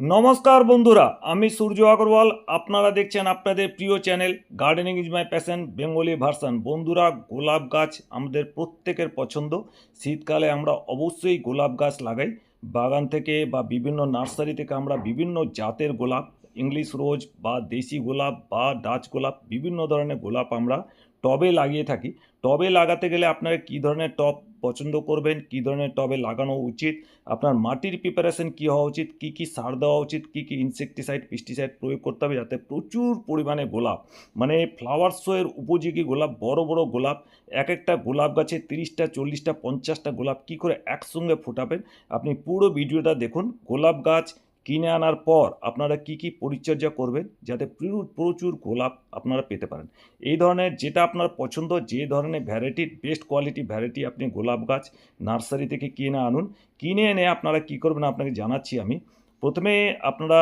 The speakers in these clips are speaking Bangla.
নমস্কার বন্ধুরা, আমি সূর্য আগরওয়াল। আপনারা দেখছেন আপনাদের প্রিয় channel gardening is my passion Bengali version বন্ধুরা, গোলাপ গাছ আমাদের প্রত্যেকের পছন্দ। শীতকালে আমরা অবশ্যই গোলাপ গাছ লাগাই। বাগান থেকে বা বিভিন্ন নার্সারি থেকে আমরা বিভিন্ন জাতের গোলাপ, ইংলিশ রোজ বা দেশি গোলাপ বা ডাচ গোলাপ, বিভিন্ন ধরনের গোলাপ আমরা টবে লাগিয়ে থাকি। টবে লাগাতে গেলে আপনারা কী ধরনের টব পছন্দ করবেন? কী ধরনের টবে লাগানো উচিত? আপনার মাটির প্রিপারেশন কী হওয়া উচিত? কী কী সার দেওয়া উচিত? কী কী ইনসেকটিসাইড পেস্টিসাইড প্রয়োগ করতে হবে যাতে প্রচুর পরিমাণে গোলাপ মানে ফ্লাওয়ার শোয়ের উপযোগী গোলাপ, বড় বড় গোলাপ এক একটা গোলাপ গাছে তিরিশটা, চল্লিশটা, পঞ্চাশটা গোলাপ কী করে একসঙ্গে ফোটাবেন? আপনি পুরো ভিডিওটা দেখুন। গোলাপ গাছ কিনে আনার পর আপনারা কি কি পরিচর্যা করবেন যাতে প্রচুর গোলাপ আপনারা পেতে পারেন। এই ধরনের যেটা আপনার পছন্দ, যে ধরনের ভ্যারাইটির বেস্ট কোয়ালিটি ভ্যারাইটি আপনি গোলাপ গাছ নার্সারি থেকে কিনে আনুন। কিনে এনে আপনারা কি করবেন আপনাকে জানাচ্ছি আমি। প্রথমে আপনারা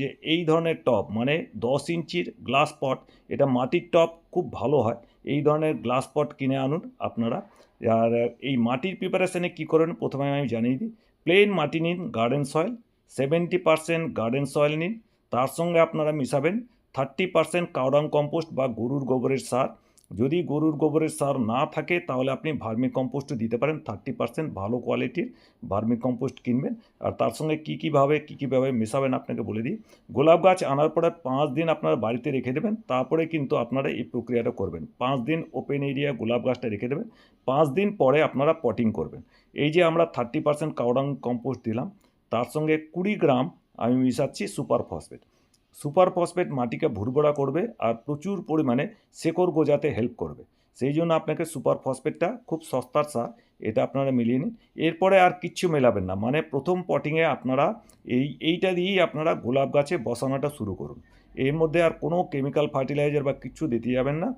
যে এই ধরনের টব মানে দশ ইঞ্চির গ্লাস পট এটা মাটির টব খুব ভালো হয়। এই ধরনের গ্লাস পট কিনে আনুন আপনারা। আর এই মাটির প্রিপারেশনে কী করেন? প্রথমে আমি জানিয়ে দিই। প্লেন মাটি নিন garden soil seventy percent garden soil নিন, তার সঙ্গে আপনারা মিশাবেন thirty percent cow dung compost বা গরুর গোবরের সার। যদি গরুর গোবরের সার না থাকে, তাহলে আপনি ভার্মি কম্পোস্টও দিতে পারেন, থার্টি পার্সেন্ট ভালো কোয়ালিটির ভার্মি কম্পোস্ট কিনবেন। আর তার সঙ্গে কী কীভাবে কী কীভাবে মেশাবেন আপনাকে বলে দিই। গোলাপ গাছ আনার পরে পাঁচ দিন আপনারা বাড়িতে রেখে দেবেন, তারপরে কিন্তু আপনারা এই প্রক্রিয়াটা করবেন। পাঁচ দিন ওপেন এরিয়া গোলাপ গাছটা রেখে দেবেন, পাঁচ দিন পরে আপনারা পটিং করবেন। এই যে আমরা থার্টি পার্সেন্ট কাউডাং কম্পোস্ট দিলাম তার সঙ্গে কুড়ি গ্রাম আমি মিশাচ্ছি সুপার ফসফেট সুপার ফসফেট মাটিকে ভুরভরা করবে আর প্রচুর পরিমাণে শেকড় গোজাতে হেল্প করবে। সেই জন্য আপনাকে সুপার ফসফেটটা খুব সস্তার সার, এটা আপনারা মিলিয়ে নিন। এরপরে আর কিচ্ছু মেলাবেন না। মানে প্রথম পটিংয়ে আপনারা এই, এইটা দিয়েই আপনারা গোলাপ গাছে বসানোটা শুরু করুন। এর মধ্যে আর কোনো কেমিক্যাল ফার্টিলাইজার বা কিচ্ছু দিতে যাবেন না।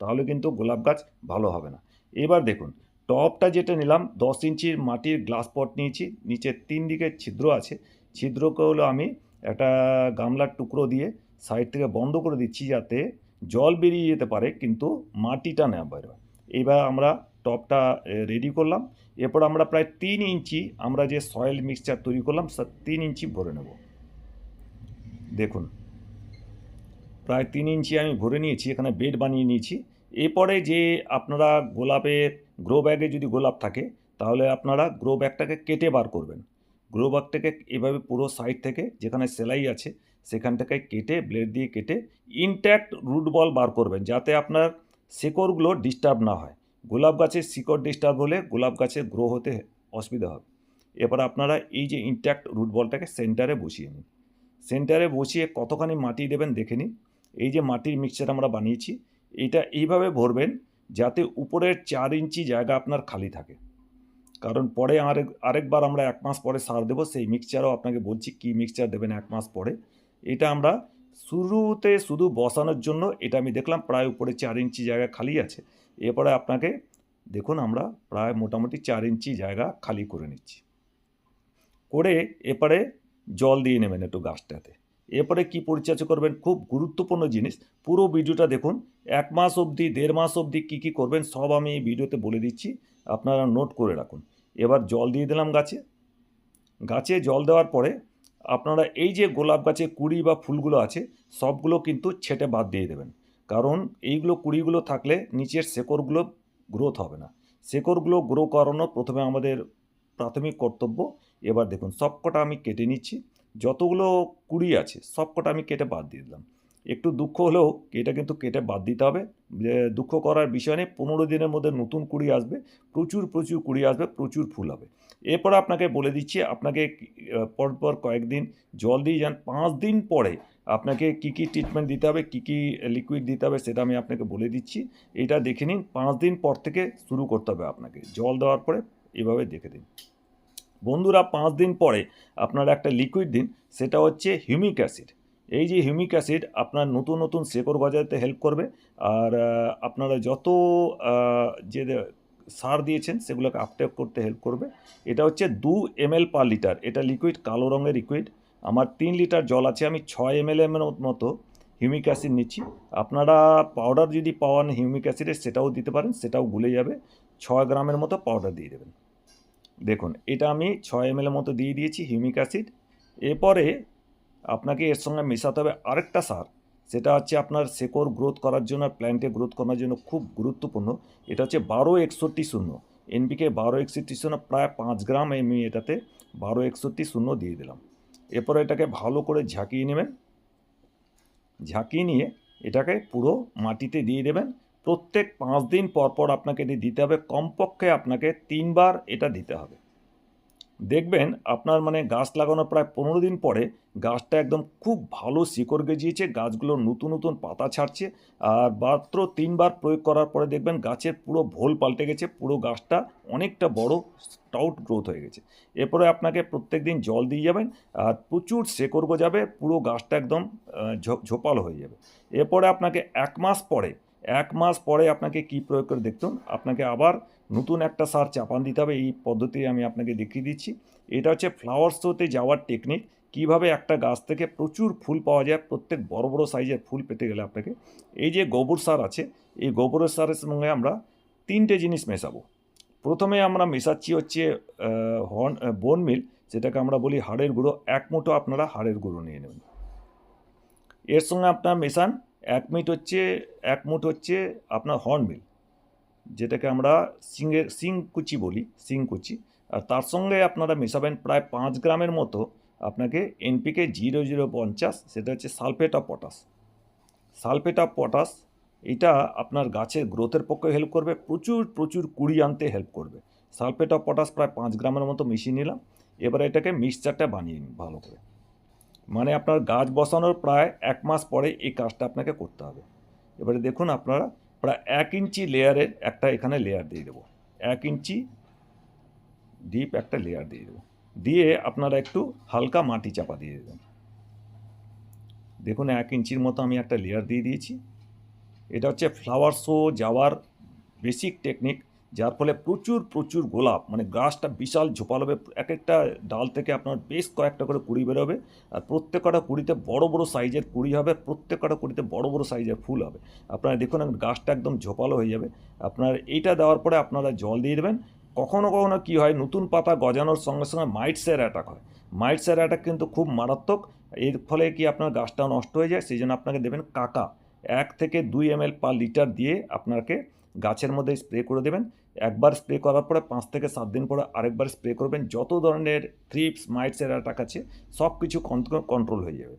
তাহলে কিন্তু গোলাপ গাছ ভালো হবে না। এবার দেখুন টপটা যেটা নিলাম, দশ ইঞ্চির মাটির গ্লাস পট নিয়েছি নিচের তিন দিকে ছিদ্র আছে। ছিদ্রকে হলো আমি একটা গামলার টুকরো দিয়ে সাইড থেকে বন্ধ করে দিচ্ছি যাতে জল বেরিয়ে যেতে পারে, কিন্তু মাটিটা না বেরোয়। এবার আমরা টপটা রেডি করলাম। এরপর আমরা প্রায় তিন ইঞ্চি আমরা যে সয়েল মিক্সচার তৈরি করলাম তিন ইঞ্চি ভরে নেব। দেখুন, প্রায় তিন ইঞ্চি আমি ভরে নিয়েছি, এখানে বেড বানিয়ে নিয়েছি। এরপরে যে আপনারা গোলাপের গ্রো ব্যাগে যদি গোলাপ থাকে, তাহলে আপনারা গ্রো ব্যাগটাকে কেটে বার করবেন। গ্রো ব্যাগটাকে এভাবে পুরো সাইড থেকে যেখানে সেলাই আছে, সেখান থেকে কেটে ব্লেড দিয়ে কেটে ইনট্যাক্ট রুট বল বার করবেন, যাতে আপনার শিকড়গুলো ডিস্টার্ব না হয়। গোলাপ গাছের শিকড় ডিস্টার্ব হলে গোলাপ গাছের গ্রো হতে অসুবিধা হবে। এবার আপনারা এই যে ইনট্যাক্ট রুট বলটাকে সেন্টারে বসিয়ে নিন। সেন্টারে বসিয়ে কতখানি মাটি দেবেন দেখে নিন। এই যে মাটির মিক্সচার আমরা বানিয়েছি এটা এইভাবে ভরবেন যাতে উপরের চার ইঞ্চি জায়গা আপনার খালি থাকে। কারণ পরে আরেক, আরেকবার আমরা এক মাস পরে সার দেবো, সেই মিক্সচারও আপনাকে বলছি কী মিক্সচার দেবেন এক মাস পরে। এটা আমরা শুরুতে শুধু বসানোর জন্য, এটা আমি দেখলাম প্রায় উপরে চার ইঞ্চি জায়গা খালি আছে। এরপরে আপনাকে দেখুন আমরা প্রায় মোটামুটি চার ইঞ্চি জায়গা খালি করে নিচ্ছি। করে এরপরে জল দিয়ে নেবেন একটু গাছটাতে। এরপরে কি পরিচর্যা করবেন? খুব গুরুত্বপূর্ণ জিনিস। পুরো ভিডিওটা দেখুন। এক মাস অবধি, দেড় মাস অবধি কী কী করবেন, সব আমি এই ভিডিওতে বলে দিচ্ছি। আপনারা নোট করে রাখুন। এবার জল দিয়ে দিলাম গাছে। গাছে জল দেওয়ার পরে আপনারা এই যে গোলাপ গাছে কুড়ি বা ফুলগুলো আছে, সবগুলো কিন্তু ছেটে বাদ দিয়ে দেবেন। কারণ এইগুলো কুড়িগুলো থাকলে নিচের শেকড়গুলো গ্রোথ হবে না। শেকড়গুলো গ্রো করানো প্রথমে আমাদের প্রাথমিক কর্তব্য। এবার দেখুন, সবকটা আমি কেটে নিচ্ছি। যতগুলো কুড়ি আছে, সবকটা আমি কেটে বাদ দিয়ে দিলাম। একটু দুঃখ হলেও এটা কিন্তু কেটে বাদ দিতে হবে। যে দুঃখ করার বিষয় নেই, পনেরো দিনের মধ্যে নতুন কুড়ি আসবে, প্রচুর প্রচুর কুড়ি আসবে, প্রচুর ফুল হবে। এরপর আপনাকে বলে দিচ্ছি, আপনাকে পরপর কয়েকদিন জল দিয়ে যান। পাঁচ দিন পরে আপনাকে কি কি ট্রিটমেন্ট দিতে হবে, কী কী লিকুইড দিতে হবে সেটা আমি আপনাকে বলে দিচ্ছি। এটা দেখে নিন, পাঁচ দিন পর থেকে শুরু করতে হবে আপনাকে। জল দেওয়ার পরে এভাবে দেখে দিন। বন্ধুরা পাঁচ দিন পরে আপনারা একটা লিকুইড দিন, সেটা হচ্ছে হিউমিক অ্যাসিড এই যে হিউমিক অ্যাসিড আপনার নতুন নতুন শেকড় গজাতে হেল্প করবে, আর আপনারা যত যে সার দিয়েছেন, সেগুলোকে আপটেক করতে হেল্প করবে। এটা হচ্ছে দু এম এল পার লিটার এটা লিকুইড কালো রঙের লিকুইড আমার তিন লিটার জল আছে, আমি ছয় এম এল মতো হিউমিক অ্যাসিড নিচ্ছি। আপনারা পাউডার যদি পাওয়ান হিউমিক অ্যাসিডের সেটাও দিতে পারেন, সেটাও গুলে যাবে। ছয় গ্রামের মতো পাউডার দিয়ে দেবেন। দেখুন, এটা আমি ছয় এম মতো দিয়ে দিয়েছি, হিউমিক অ্যাসিড। এরপরে আপনাকে এর সঙ্গে মেশাতে হবে আরেকটা সার। সেটা হচ্ছে আপনার শেকড় গ্রোথ করার জন্য প্ল্যান্টে গ্রোথ করার জন্য খুব গুরুত্বপূর্ণ। এটা হচ্ছে বারো একষট্টি শূন্য। এনপিকে বারো একষট্টি শূন্য, প্রায় পাঁচ গ্রাম আমি এটাতে বারো একষট্টি শূন্য দিয়ে দিলাম। এরপরে এটাকে ভালো করে ঝাঁকিয়ে নেবেন। ঝাঁকিয়ে নিয়ে এটাকে পুরো মাটিতে দিয়ে দেবেন। প্রত্যেক পাঁচ দিন পর পর আপনাকে এটি দিতে হবে। কমপক্ষে আপনাকে তিনবার এটা দিতে হবে। দেখবেন আপনার মানে গাছ লাগানোর প্রায় পনেরো দিন পরে গাছটা একদম খুব ভালো শিকড় গেজিয়েছে, গাছগুলো নতুন নতুন পাতা ছাড়ছে আর মাত্র তিনবার প্রয়োগ করার পরে দেখবেন গাছের পুরো ভোল পাল্টে গেছে, পুরো গাছটা অনেকটা বড় স্টাউট গ্রোথ হয়ে গেছে। এরপরে আপনাকে প্রত্যেক দিন জল দিয়ে যাবেন আর প্রচুর শেকড় গজাবে, পুরো গাছটা একদম ঝোপালো হয়ে যাবে। এরপরে আপনাকে এক মাস পরে এক মাস পরে আপনাকে কি প্রয়োগ করে দেখতুন আপনাকে আবার নতুন একটা সার চাপান দিতে হবে। এই পদ্ধতি আমি আপনাকে দেখিয়ে দিচ্ছি। এটা হচ্ছে ফ্লাওয়ার শোতে যাওয়ার টেকনিক কীভাবে একটা গাছ থেকে প্রচুর ফুল পাওয়া যায়, প্রত্যেক বড় বড় সাইজের ফুল পেতে গেলে আপনাকে। এই যে গোবর সার আছে, এই গোবরের সারের সঙ্গে আমরা তিনটে জিনিস মেশাবো। প্রথমে আমরা মেশাচ্ছি হচ্ছে হর্ন বোন মিল যেটাকে আমরা বলি হাড়ের গুঁড়ো। এক মুঠো আপনারা হাড়ের গুঁড়ো নিয়ে নেবেন। এর সঙ্গে আপনারা মেশান এক মিট হচ্ছে, এক মুট হচ্ছে আপনার হর্নবিল যেটাকে আমরা সিংয়ের সিং কুচি বলি, সিং কুচি। আর তার সঙ্গে আপনারা মেশাবেন প্রায় পাঁচ গ্রামের মতো আপনাকে এনপিকে জিরো জিরো পঞ্চাশ, সেটা হচ্ছে sulphate of potash. Sulphate of potash, এটা আপনার গাছের গ্রোথের পক্ষে হেল্প করবে, প্রচুর প্রচুর কুড়ি আনতে হেল্প করবে। সালফেট অফ পটাশ প্রায় পাঁচ গ্রামের মতো মিশিয়ে নিলাম, এবার এটাকে মিক্সচারটা বানিয়ে নিন ভালো করে। মানে আপনার গাছ বসানোর প্রায় এক মাস পরে এই কাজটা আপনাকে করতে হবে। এবারে দেখুন আপনারা, প্রায় এক ইঞ্চি লেয়ারের একটা এখানে লেয়ার দিয়ে দেবো। এক ইঞ্চি ডিপ একটা লেয়ার দিয়ে দেবো। দিয়ে আপনারা একটু হালকা মাটি চাপা দিয়ে দেবেন। দেখুন এক ইঞ্চির মতো আমি একটা লেয়ার দিয়ে দিয়েছি। এটা হচ্ছে ফ্লাওয়ার শো যাওয়ার বেসিক টেকনিক যার ফলে প্রচুর প্রচুর গোলাপ মানে গাছটা বিশাল ঝোপাল হবে। এক একটা ডাল থেকে আপনার বেশ কয়েকটা করে কুড়ি বেরোবে। আর প্রত্যেকটা কুড়িতে বড় বড় সাইজের কুড়ি হবে প্রত্যেকটা কুড়িতে বড় বড় সাইজের ফুল হবে। আপনারা দেখুন গাছটা একদম ঝোপালো হয়ে যাবে। আপনার এইটা দেওয়ার পরে আপনারা জল দিয়ে দেবেন। কখনো কখনো কী হয়, নতুন পাতা গজানোর সঙ্গে সঙ্গে মাইটসের অ্যাটাক হয়। মাইটসের অ্যাটাক কিন্তু খুব মারাত্মক। এর ফলে কি আপনার গাছটা নষ্ট হয়ে যায়। সেই জন্য আপনাকে দেবেন কাকা। এক থেকে দুই এম পার লিটার দিয়ে আপনাকে গাছের মধ্যে স্প্রে করে দেবেন। একবার স্প্রে করার পরে পাঁচ থেকে সাত দিন পরে আরেকবার স্প্রে করবেন। যত ধরনের থ্রিপস মাইটসের অ্যাটাক আছে সব কিছু কন্ট্রোল হয়ে যাবে।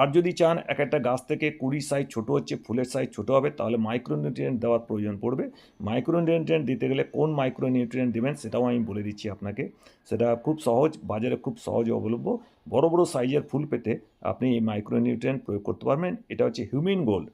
আর যদি চান এক একটা গাছ থেকে কুড়ি সাইজ ছোটো হচ্ছে, ফুলের সাইজ ছোটো হবে, তাহলে মাইক্রোনিউট্রিয়েন্ট দেওয়ার প্রয়োজন পড়বে। মাইক্রোনিউট্রিয়েন্ট দিতে গেলে কোন মাইক্রোনিউট্রিয়েন্ট দেবেন সেটাও আমি বলে দিচ্ছি আপনাকে। সেটা খুব সহজ, বাজারে খুব সহজ অবলম্ব। বড় বড় সাইজের ফুল পেতে আপনি এই মাইক্রোনিউট্রিয়েন্ট প্রয়োগ করতে পারবেন। এটা হচ্ছে হিউমিন গোল্ড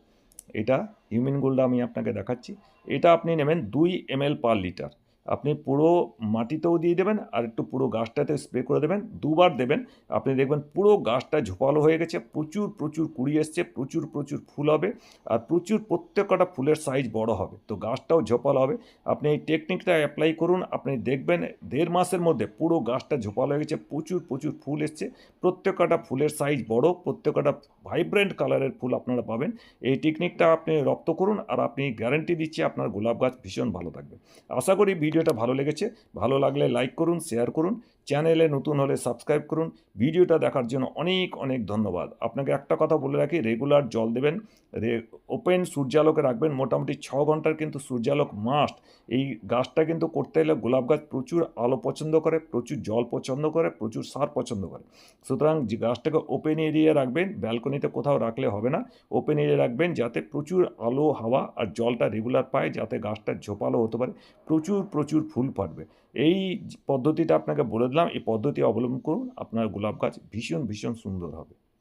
এটা হিউমিন গোল্ড আমি আপনাকে দেখাচ্ছি। এটা আপনি নেবেন দুই এম পার লিটার আপনি পুরো মাটিতেও দিয়ে দেবেন আর একটু পুরো গাছটাতে স্প্রে করে দেবেন, দুবার দেবেন। আপনি দেখবেন পুরো গাছটা ঝোপালো হয়ে গেছে, প্রচুর প্রচুর কুড়ি এসছে, প্রচুর প্রচুর ফুল হবে আর প্রচুর প্রত্যেকটা ফুলের সাইজ বড় হবে। তো গাছটাও ঝোপালো হবে। আপনি এই টেকনিকটা অ্যাপ্লাই করুন, আপনি দেখবেন দেড় মাসের মধ্যে পুরো গাছটা ঝোপালো হয়ে গেছে, প্রচুর প্রচুর ফুল এসছে। প্রত্যেকটা ফুলের সাইজ বড়, প্রত্যেকটা ভাইব্রেন্ট কালারের ফুল আপনারা পাবেন। এই টেকনিকটা আপনি রপ্ত করুন আর আপনি গ্যারেন্টি দিচ্ছি আপনার গোলাপ গাছ ভীষণ ভালো থাকবে। আশা করি ভিডিওটা ভালো লেগেছে, ভালো লাগলে লাইক করুন শেয়ার করুন চ্যানেলে নতুন হলে সাবস্ক্রাইব করুন। ভিডিওটা দেখার জন্য অনেক অনেক ধন্যবাদ। আপনাকে একটা কথা বলে রাখি রেগুলার জল দেবেন, রে ওপেন সূর্যালোকে রাখবেন, মোটামুটি ছ ঘণ্টার কিন্তু সূর্যালোক মাস্ট এই গাছটা কিন্তু করতে গেলে গোলাপ গাছ প্রচুর আলো পছন্দ করে, প্রচুর জল পছন্দ করে, প্রচুর সার পছন্দ করে। সুতরাং যে গাছটাকে ওপেন এরিয়া রাখবেন ব্যালকনিতে কোথাও রাখলে হবে না। ওপেন এরিয়া রাখবেন যাতে প্রচুর আলো, হাওয়া আর জলটা রেগুলার পায়, যাতে গাছটা ঝোপালো হতে পারে। প্রচুর প্রচুর ফুল পারবে এই পদ্ধতিটা আপনাকে বলে দিলাম। এই পদ্ধতি অবলম্বন করুন। আপনার গোলাপ গাছ ভীষণ ভীষণ সুন্দর হবে।